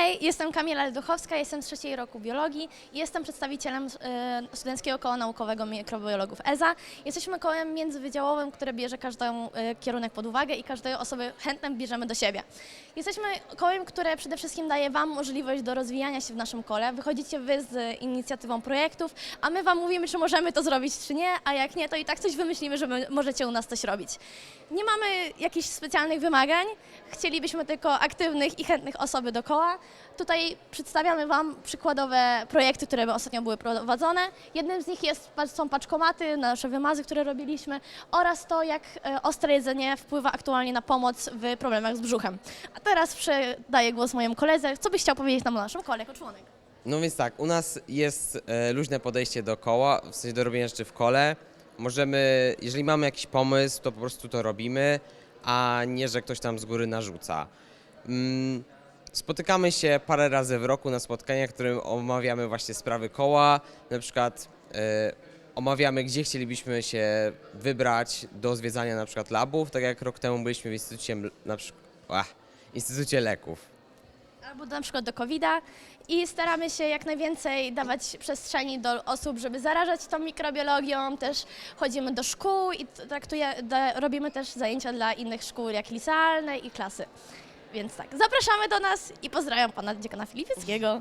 Hej, jestem Kamila Leduchowska, jestem z trzeciej roku biologii i jestem przedstawicielem e, Studenckiego Koła Naukowego Mikrobiologów EZA. Jesteśmy kołem międzywydziałowym, które bierze każdy e, kierunek pod uwagę i każdej osoby chętne bierzemy do siebie. Jesteśmy kołem, które przede wszystkim daje Wam możliwość do rozwijania się w naszym kole. Wychodzicie Wy z inicjatywą projektów, a my Wam mówimy, czy możemy to zrobić, czy nie, a jak nie, to i tak coś wymyślimy, że możecie u nas coś robić. Nie mamy jakichś specjalnych wymagań, chcielibyśmy tylko aktywnych i chętnych osoby do koła. Tutaj przedstawiamy Wam przykładowe projekty, które ostatnio były prowadzone. Jednym z nich jest, są paczkomaty, nasze wymazy, które robiliśmy oraz to, jak e, ostre jedzenie wpływa aktualnie na pomoc w problemach z brzuchem. A teraz przedaję głos mojemu koledze. Co byś chciał powiedzieć nam o naszym kole jako członek? No więc tak, u nas jest e, luźne podejście do koła, w sensie do robienia rzeczy w kole. Możemy, jeżeli mamy jakiś pomysł, to po prostu to robimy, a nie, że ktoś tam z góry narzuca. Mm, spotykamy się parę razy w roku na spotkaniach, w którym omawiamy właśnie sprawy koła, na przykład e, omawiamy, gdzie chcielibyśmy się wybrać do zwiedzania na przykład labów, tak jak rok temu byliśmy w Instytucie, na przykład, ach, Instytucie Leków. Albo na przykład do COVID-a i staramy się jak najwięcej dawać przestrzeni do osób, żeby zarażać tą mikrobiologią. Też chodzimy do szkół i traktuje, da, robimy też zajęcia dla innych szkół, jak licealne i klasy. Więc tak, zapraszamy do nas i pozdrawiam pana dziekana Filipieckiego.